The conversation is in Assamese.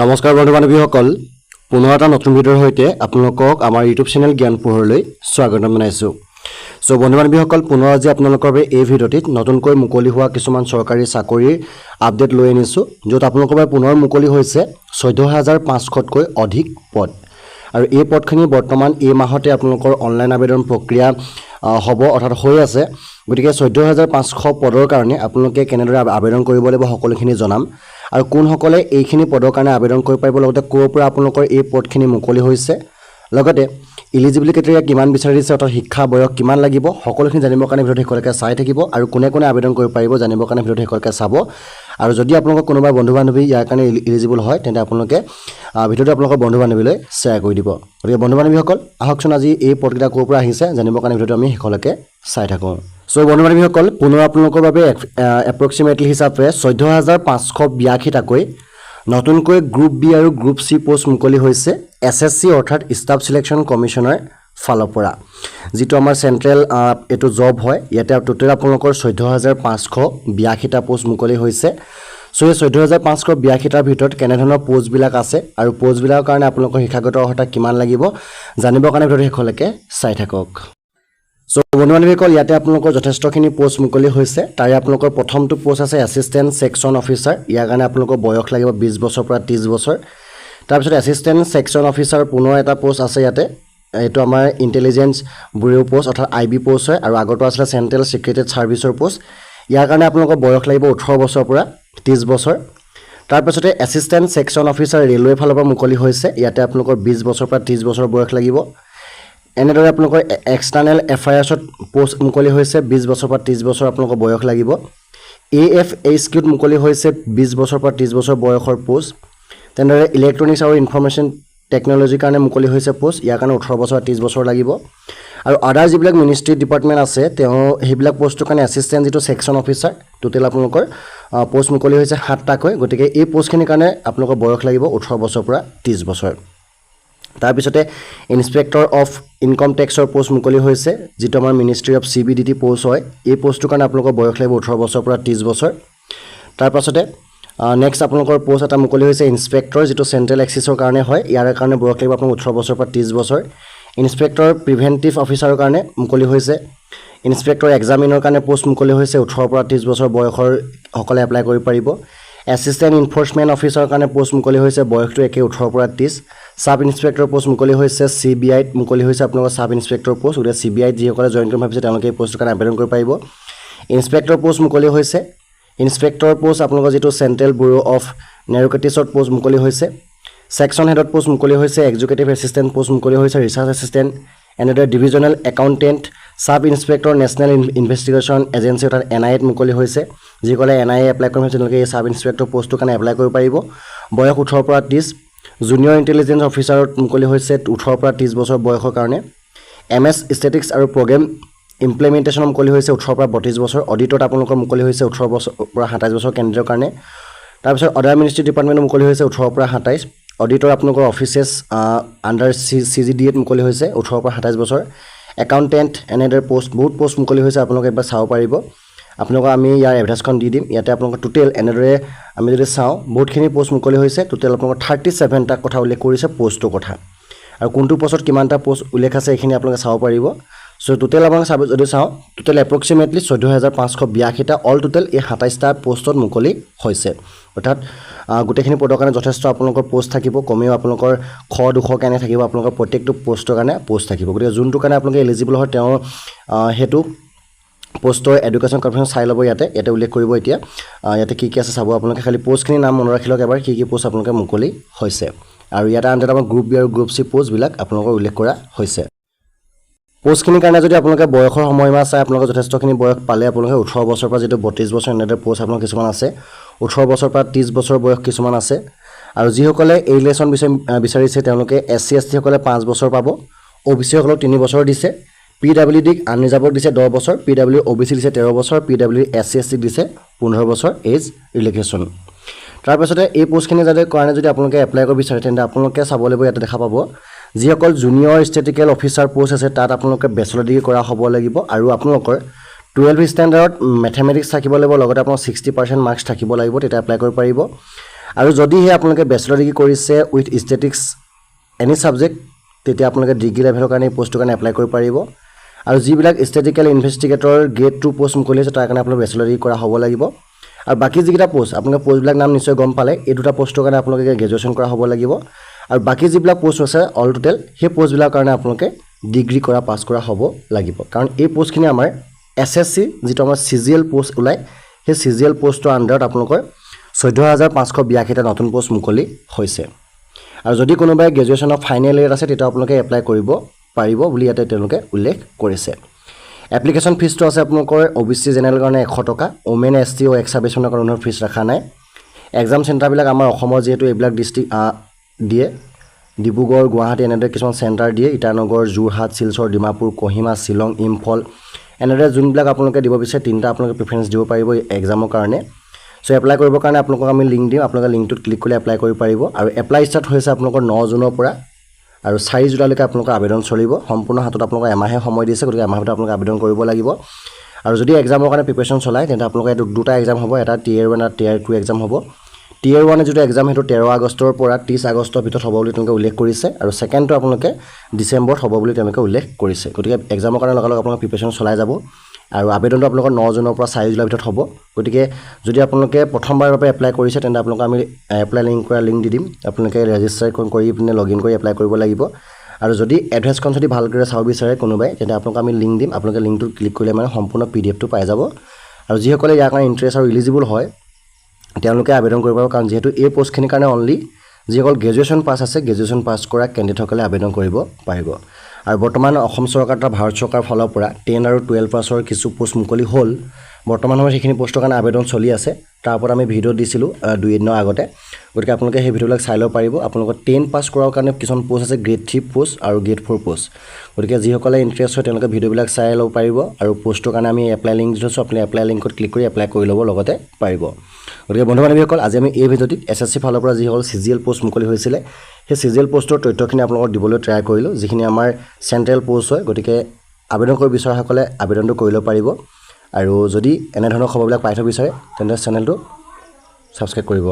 নমস্কাৰ বন্ধু বান্ধৱীসকল পুনৰ এটা নতুন ভিডিঅ'ৰ সৈতে আপোনালোকক আমাৰ ইউটিউব চেনেল জ্ঞান পোহৰলৈ স্বাগতম জনাইছোঁ। চ' বন্ধু বান্ধৱীসকল পুনৰ আজি আপোনালোকৰ বাবে এই ভিডিঅ'টিত নতুনকৈ মুকলি হোৱা কিছুমান চৰকাৰী চাকৰিৰ আপডেট লৈ আনিছোঁ য'ত আপোনালোকৰ বাবে পুনৰ মুকলি হৈছে চৈধ্য হাজাৰ পাঁচশতকৈ অধিক পদ। আৰু এই পদখিনি বৰ্তমান এই মাহতে আপোনালোকৰ অনলাইন আবেদন প্ৰক্ৰিয়া হ'ব অৰ্থাৎ হৈ আছে। গতিকে চৈধ্য হাজাৰ পাঁচশ পদৰ কাৰণে আপোনালোকে কেনেদৰে আবে- আবেদন কৰিব লাগিব সকলোখিনি জনাম। আৰু কোনসকলে এইখিনি পদৰ কাৰণে আবেদন কৰিব পাৰিব লগতে ক'ৰ পৰা আপোনালোকৰ এই পদখিনি মুকলি হৈছে লগতে ইলিজিবিলিটি ক্ৰাইটেৰিয়া কিমান বিচাৰিছে অৰ্থাৎ শিক্ষা বয়স কিমান লাগিব সকলোখিনি জানিবৰ কাৰণে ভিডিঅ'টো শেষলৈকে চাই থাকিব আৰু কোনে কোনে আবেদন কৰিব পাৰিব জানিবৰ কাৰণে ভিডিঅ'টো শেষলৈকে চাব। আৰু যদি আপোনালোকৰ কোনোবা বন্ধু বান্ধৱী ইয়াৰ কাৰণে ইলিজিবল হয় তেন্তে আপোনালোকে ভিডিঅ'টো আপোনালোকৰ বন্ধু বান্ধৱীলৈ শ্বেয়াৰ কৰি দিব। গতিকে বন্ধু বান্ধৱীসকল আহকচোন আজি এই পদকেইটা ক'ৰ পৰা আহিছে জানিবৰ কাৰণে ভিডিঅ'টো আমি শেষলৈকে চাই থাকোঁ। চ' বন্ধু বান্ধৱীসকল পুনৰ আপোনালোকৰ বাবে এপ্ৰক্সিমেটলি হিচাপে চৈধ্য হাজাৰ পাঁচশ বিয়াশীটাকৈ নতুনকৈ গ্ৰুপ বি আৰু গ্ৰুপ চি পষ্ট মুকলি হৈছে এছ এছ চি অৰ্থাৎ ষ্টাফ চিলেকশ্যন কমিশ্যনৰ ফালৰ পৰা। যিটো আমাৰ চেণ্ট্ৰেল এইটো জব হয়, ইয়াতে টোটেল আপোনালোকৰ চৈধ্য হাজাৰ পাঁচশো বিয়াশীটা পষ্ট মুকলি হৈছে। চ' এই চৈধ্য হাজাৰ পাঁচশো বিয়াশীটাৰ ভিতৰত কেনেধৰণৰ পষ্টবিলাক আছে আৰু পষ্টবিলাকৰ কাৰণে আপোনালোকৰ শিক্ষাগত অৰ্হতা কিমান লাগিব জানিবৰ কাৰণে ভিডিঅ'টো শেষলৈকে চাই থাকক। চ' বন্ধু বান্ধৱীসকল ইয়াতে আপোনালোকৰ যথেষ্টখিনি পষ্ট মুকলি হৈছে। তাৰে আপোনালোকৰ প্ৰথমটো পষ্ট আছে এছিষ্টেণ্ট ছেকশ্যন অফিচাৰ ইয়াৰ কাৰণে আপোনালোকৰ বয়স লাগিব বিছ বছৰৰ পৰা ত্ৰিছ বছৰ। তাৰপিছত এছিষ্টেণ্ট ছেকশ্যন অফিচাৰ পুনৰ এটা পষ্ট আছে ইয়াতে। এইটো আমাৰ ইণ্টেলিজেঞ্চ ব্যুৰ' পষ্ট অৰ্থাৎ আই বি পষ্ট হয় আৰু আগৰটো আছিলে চেণ্ট্ৰেল ছিক্ৰেটেড ছাৰ্ভিচৰ পষ্ট ইয়াৰ কাৰণে আপোনালোকৰ বয়স লাগিব ওঠৰ বছৰৰ পৰা ত্ৰিছ বছৰ। তাৰপাছতে এছিষ্টেণ্ট ছেকশ্যন অফিচাৰ ৰেলৱে ফালৰ পৰা মুকলি হৈছে, ইয়াতে আপোনালোকৰ বিছ বছৰৰ পৰা ত্ৰিছ বছৰ বয়স লাগিব। এনেদৰে আপোনালোকৰ এক্সটাৰ্নেল এফ আই আৰ্ছত পষ্ট মুকলি হৈছে, বিছ বছৰৰ পৰা ত্ৰিছ বছৰ আপোনালোকৰ বয়স লাগিব। এ এফ এইচ কিউত মুকলি হৈছে, বিছ বছৰৰ পৰা ত্ৰিছ বছৰ বয়সৰ পষ্ট তেনেদৰে ইলেক্ট্ৰনিক্স আৰু ইনফৰ্মেশ্যন টেকন'লজিৰ কাৰণে মুকলি হৈছে পষ্ট ইয়াৰ কাৰণে ওঠৰ বছৰ ত্ৰিছ বছৰ লাগিব। আৰু আদাৰ যিবিলাক মিনিষ্ট্ৰী ডিপাৰ্টমেণ্ট আছে, তেওঁ সেইবিলাক পষ্টৰ কাৰণে এছিষ্টেণ্ট যিটো ছেকশ্যন অফিচাৰ টোটেল আপোনালোকৰ পষ্ট মুকলি হৈছে সাতটাকৈ। গতিকে এই পষ্টখিনিৰ কাৰণে আপোনালোকৰ বয়স লাগিব ওঠৰ বছৰৰ পৰা ত্ৰিছ বছৰ। তাৰপিছতে ইনস্পেক্টৰ অফ ইনকম টেক্সৰ পষ্ট মুকলি হৈছে, যিটো আমাৰ ministry of C B D T post হয়। এই পষ্টটোৰ কাৰণে আপোনালোকৰ বয়স লাগিব ওঠৰ বছৰৰ পৰা ত্ৰিছ বছৰ। তাৰপাছতে নেক্সট আপোনালোকৰ পষ্ট এটা মুকলি হৈছে ইনস্পেক্টৰ যিটো চেণ্ট্ৰেল এক্সিছৰ কাৰণে হয়। ইয়াৰ কাৰণে বয়স লাগিব আপোনালোকৰ ওঠৰ বছৰৰ পৰা ত্ৰিছ বছৰ। ইনস্পেক্টৰ প্ৰিভেণ্টিভ অফিচাৰৰ কাৰণে মুকলি হৈছে। ইনস্পেক্টৰ এক্সামিনৰ কাৰণে পষ্ট মুকলি হৈছে, ওঠৰৰ পৰা ত্ৰিছ বছৰ বয়সৰ সকলে এপ্লাই কৰিব পাৰিব। এছিষ্টেণ্ট ইনফৰ্চমেণ্ট অফিচাৰৰ কাৰণে পষ্ট মুকলি হৈছে, বয়সটো একে ওঠৰৰ পৰা ত্ৰিছ। ছাব ইনস্পেক্টৰ পষ্ট মুকলি হৈছে চি বি আইত মুকলি হৈছে আপোনালোকৰ ছাব ইনস্পেক্টৰ পষ্ট গতিকে চি বি আইত যিসকলে জইন কৰিম, ভাবিছে তেওঁলোকে এই পষ্টটোৰ কাৰণে আবেদন কৰিব পাৰিব। ইনস্পেক্টৰ পষ্ট মুকলি হৈছে। ইনস্পেক্টৰ পষ্ট আপোনালোকৰ যিটো চেণ্ট্ৰেল ব্যুৰ' অফ নেৰ'কেটিছত পষ্ট মুকলি হৈছে ছেকশ্যন হেডত পষ্ট মুকলি হৈছে এক্সিকিউটিভ এছিষ্টেণ্ট পষ্ট মুকলি হৈছে ৰিচাৰ্চ এছিষ্টেণ্ট এনেদৰে divisional accountant sub inspector national investigation agency অৰ্থাৎ এন আই এত মুকলি হৈছে যিসকলে এন আই এ এপ্লাই কৰিম তেওঁলোকে এই ছাব ইনস্পেক্টৰ পষ্টটোৰ কাৰণে এপ্লাই কৰিব পাৰিব। বয়স ওঠৰৰ পৰা ত্ৰিছ জুনিয়ৰ ইণ্টেলিজেঞ্চ অফিচাৰত মুকলি হৈছে ওঠৰৰ পৰা ত্ৰিছ বছৰ বয়সৰ কাৰণে। এম এছ ষ্টেটিক্স আৰু প্ৰগ্ৰেম ইমপ্লিমেণ্টেশ্যন মুকলি হৈছে ওঠৰৰ পৰা বত্ৰিছ বছৰ অডিটত আপোনালোকৰ মুকলি হৈছে ওঠৰ বছৰ পৰা সাতাইছ বছৰ কেন্দ্ৰীয়ৰ কাৰণে। তাৰপিছত অৰ্ডাৰ মিনিষ্ট্ৰী ডিপাৰ্টমেণ্ট মুকলি হৈছে ওঠৰৰ পৰা সাতাইছ। অডিটৰ আপোনালোকৰ offices under C C G D এত মুকলি হৈছে ওঠৰৰ পৰা সাতাইছ বছৰ। একাউণ্টেণ্ট এনেদৰে পষ্ট বহুত পষ্ট মুকলি হৈছে, আপোনালোকে এবাৰ চাব পাৰিব। আপোনালোকক আমি ইয়াৰ এডভাৰ্টাইজখন দি দিম। ইয়াতে আপোনালোকৰ টোটেল এনেদৰে আমি যদি চাওঁ, বহুতখিনি পষ্ট মুকলি হৈছে। টোটেল আপোনালোকৰ থাৰ্টি ছেভেনটা কথা উল্লেখ কৰিছে পষ্টটোৰ কথা। আৰু কোনটো পষ্টত কিমানটা পষ্ট উল্লেখ আছে, এইখিনি আপোনালোকে চাব পাৰিব। চ' টোটেল আপোনালোকে চাব যদি চাওঁ টোটেল এপ্ৰক্সিমেটলি চৈধ্য হাজাৰ পাঁচশ বিয়াশীটা অল টোটেল এই সাতাইছটা পষ্টত মুকলি হৈছে। অৰ্থাৎ গোটেইখিনি পদৰ কাৰণে যথেষ্ট আপোনালোকৰ পষ্ট থাকিব কমেও আপোনালোকৰ শ দুশ কাৰণে থাকিব আপোনালোকৰ প্ৰত্যেকটো পষ্টৰ কাৰণে পষ্ট থাকিব। গতিকে যোনটো কাৰণে আপোনালোকে এলিজিবল হয় তেওঁৰ সেইটো পষ্টৰ এডুকেশ্যন কনফাৰেঞ্চ চাই ল'ব ইয়াতে। ইয়াতে উল্লেখ কৰিব এতিয়া। ইয়াতে কি কি আছে চাব আপোনালোকে। খালি পষ্টখিনিৰ নাম মনত ৰাখি লওক এবাৰ কি কি পষ্ট আপোনালোকে মুকলি হৈছে। আৰু ইয়াতে আনহাতে আমাৰ গ্ৰুপ বি আৰু গ্ৰুপ চি পষ্টবিলাক আপোনালোকৰ উল্লেখ কৰা হৈছে। পষ্টখিনিৰ কাৰণে যদি আপোনালোকে বয়সৰ সময়সীমা চাই আপোনালোকে যথেষ্টখিনি বয়স পালে আপোনালোকে ওঠৰ বছৰৰ পৰা যিটো বত্ৰিছ বছৰ এনেদৰে পষ্ট আপোনালোকৰ কিছুমান আছে। ওঠৰ বছৰৰ পৰা ত্ৰিছ বছৰ বয়স কিছুমান আছে। আৰু যিসকলে এই ৰিলেশ্যন বিচাৰি বিচাৰিছে তেওঁলোকে এছ চি এছ টিসকলে পাঁচ বছৰ পাব। অ' বি চিসকলক তিনি বছৰ দিছে। পি ডাব্লিউ ডিক আনৰিজাৰ্ভক দিছে দহ বছৰ। P W O' B C দিছে তেৰ বছৰ। P W S C S টিক দিছে পোন্ধৰ বছৰ। এজ ৰিলেক্সেশ্যন তাৰপাছতে এই পষ্টখিনি যাতে কাৰণে যদি আপোনালোকে এপ্লাই কৰিব বিচাৰে তেন্তে আপোনালোকে চাব লাগিব ইয়াতে দেখা পাব। যিসকল জুনিয়ৰ ষ্টেটিকেল অফিচাৰ পষ্ট আছে তাত আপোনালোকে বেচেলৰ ডিগ্ৰী কৰা হ'ব লাগিব আৰু আপোনালোকৰ টুৱেলভ ষ্টেণ্ডাৰ্ডত মেথমেটিক্স থাকিব লাগিব লগতে আপোনাৰ ছিক্সটি পাৰ্চেণ্ট মাৰ্কছ থাকিব লাগিব তেতিয়া এপ্লাই কৰিব পাৰিব। আৰু যদিহে আপোনালোকে বেচেলৰ ডিগ্ৰী কৰিছে উইথ ষ্টেটিক্স এনি ছাবজেক্ট তেতিয়া আপোনালোকে ডিগ্ৰী লেভেলৰ কাৰণে এই পষ্টটোৰ কাৰণে এপ্লাই কৰিব পাৰিব। আৰু যিবিলাক statistical investigator grade two post মুকলি হৈছে তাৰ কাৰণে আপোনালোকে বেচেলৰ ডিগ্ৰী কৰা হ'ব লাগিব। আৰু বাকী যিকেইটা পষ্ট আপোনালোকে পষ্টবিলাক নাম নিশ্চয় গম পালে এই দুটা পষ্টৰ কাৰণে আপোনালোকে গ্ৰেজুৱেশ্যন কৰা হ'ব লাগিব। আৰু বাকী যিবিলাক পষ্ট আছে অল টোটেল সেই পষ্টবিলাকৰ কাৰণে আপোনালোকে ডিগ্ৰী কৰা পাছ কৰা হ'ব লাগিব। কাৰণ এই পষ্টখিনি আমাৰ এছ এছ চি যিটো আমাৰ চি জি এল পষ্ট ওলায় সেই চি জি এল পষ্টৰ আণ্ডাৰত আপোনালোকৰ চৈধ্য হাজাৰ পাঁচশ বিয়াশীটা নতুন পষ্ট মুকলি হৈছে। আৰু যদি কোনোবাই গ্ৰেজুৱেশ্যনৰ ফাইনেল ইয়েৰত আছে তেতিয়া আপোনালোকে এপ্লাই কৰিব পাৰিব বুলি ইয়াতে তেওঁলোকে উল্লেখ কৰিছে। এপ্লিকেশ্যন ফিজটো আছে আপোনালোকৰ অ' বি চি জেনেৰেলৰ কাৰণে এশ টকা women S T or' ex ছাৰ্ভিচনৰ কাৰণে ফিজ ৰখা নাই। এক্সাম চেণ্টাৰবিলাক আমাৰ অসমৰ যিহেতু এইবিলাক ডিষ্ট্ৰিক্ট দিয়ে ডিব্ৰুগড় গুৱাহাটী এনেদৰে কিছুমান চেণ্টাৰ দিয়ে ইটানগৰ যোৰহাট শিলচৰ ডিমাপুৰ কহিমা শ্বিলং ইম্ফল এনেদৰে যোনবিলাক আপোনালোকে দিব বিচাৰে তিনিটা আপোনালোকে প্ৰিফাৰেঞ্চ দিব পাৰিব এক্সামৰ কাৰণে। চ' এপ্লাই কৰিবৰ কাৰণে আপোনালোকক আমি লিংক দিম আপোনালোকে লিংকটোত ক্লিক কৰি এপ্লাই কৰিব পাৰিব। আৰু এপ্লাই ষ্টাৰ্ট হৈছে আপোনালোকৰ ন জুনৰ পৰা আৰু চাৰি জুলাইলৈকে আপোনালোকৰ আবেদন চলিব। সম্পূৰ্ণ হাতত আপোনালোকৰ এমাহে সময় দিছে গতিকে এমাহৰ ভিতৰত আপোনালোকে আবেদন কৰিব লাগিব। আৰু যদি এক্সামৰ কাৰণে প্ৰিপেৰেশ্যন চলায় তেন্তে আপোনালোকৰ এইটো দুটা এক্সাম হ'ব এটা টিয়াৰ ওৱান আৰু টিয়াৰ টু এক্সাম হ'ব। টিয়াৰ ওৱানে যিটো এক্সাম সেইটো তেৰ আগষ্টৰ পৰা ত্ৰিছ আগষ্টৰ ভিতৰত হ'ব বুলি তেওঁলোকে উল্লেখ কৰিছে। আৰু ছেকেণ্ডটো আপোনালোকে ডিচেম্বৰত হ'ব বুলি তেওঁলোকে উল্লেখ কৰিছে। গতিকে এক্সামৰ কাৰণে লগালগ আপোনালোকে প্ৰিপেৰেশ্যন চলাই যাব। আৰু আবেদনটো আপোনালোকৰ ন জুনৰ পৰা চাৰি জুলাইৰ ভিতৰত হ'ব। গতিকে যদি আপোনালোকে প্ৰথমবাৰৰ বাবে এপ্লাই কৰিছে তেন্তে আপোনালোকক আমি এপ্লাই লিংক কৰা লিংক দি দিম। আপোনালোকে ৰেজিষ্টাৰ কৰি পিনে লগ ইন কৰি এপ্লাই কৰিব লাগিব। আৰু যদি এড্ৰেছখন যদি ভালদৰে চাব বিচাৰে কোনোবাই তেন্তে আপোনালোকক আমি লিংক দিম। আপোনালোকে লিংকটোত ক্লিক কৰিলে মানে সম্পূৰ্ণ পি ডি এফটো পাই যাব। আৰু যিসকলে ইয়াৰ কাৰণে ইণ্টাৰেষ্ট আৰু ইলিজিবল হয় তেওঁলোকে আবেদন কৰিব পাৰিব কাৰণ যিহেতু এই পষ্টখিনিৰ কাৰণে অনলি যিসকল গ্ৰেজুৱেশ্যন পাছ আছে গ্ৰেজুৱেশ্যন পাছ কৰা কেণ্ডিডেটসকলে আবেদন কৰিব পাৰিব। আৰু বৰ্তমান অসম চৰকাৰ তথা ভাৰত চৰকাৰৰ ফালৰ পৰা টেন আৰু টুৱেলভ পাছৰ কিছু পষ্ট মুকলি হ'ল। বৰ্তমান সময়ত সেইখিনি পষ্টৰ কাৰণে আবেদন চলি আছে। তাৰ ওপৰত আমি ভিডিঅ' দিছিলোঁ দুই এদিনৰ আগতে। গতিকে আপোনালোকে সেই ভিডিঅ'বিলাক চাই ল'ব পাৰিব। আপোনালোকৰ টেন পাছ কৰাৰ কাৰণে কিছুমান পষ্ট আছে গ্ৰেড থ্ৰী পষ্ট আৰু গ্ৰেড ফ'ৰ পষ্ট গতিকে যিসকলে ইণ্টাৰেষ্ট হয়, তেওঁলোকে ভিডিঅ'বিলাক চাই ল'ব পাৰিব। আৰু পষ্টৰ কাৰণে আমি এপ্লাই লিংক দি থৈছোঁ। আপুনি এপ্লাই লিংকত ক্লিক কৰি এপ্লাই কৰি ল'ব লগতে পাৰিব। গতিকে বন্ধু বান্ধৱীসকল আজি আমি এই ভিডিঅ'টিত এছ এছ চি ফালৰ পৰা যিসকল চি জি এল পষ্ট মুকলি হৈছিলে সেই চি জি এল পষ্টৰ তথ্যখিনি আপোনালোকক দিবলৈ ট্ৰাই কৰিলোঁ যিখিনি আমাৰ চেণ্ট্ৰেল পষ্ট হয় গতিকে আবেদন কৰিব বিচৰাসকলে আবেদনটো কৰি ল'ব পাৰিব। আৰু যদি এনেধৰণৰ খবৰবিলাক পাই থ'ব বিচাৰে তেন্তে চেনেলটো ছাবস্ক্ৰাইব কৰিব।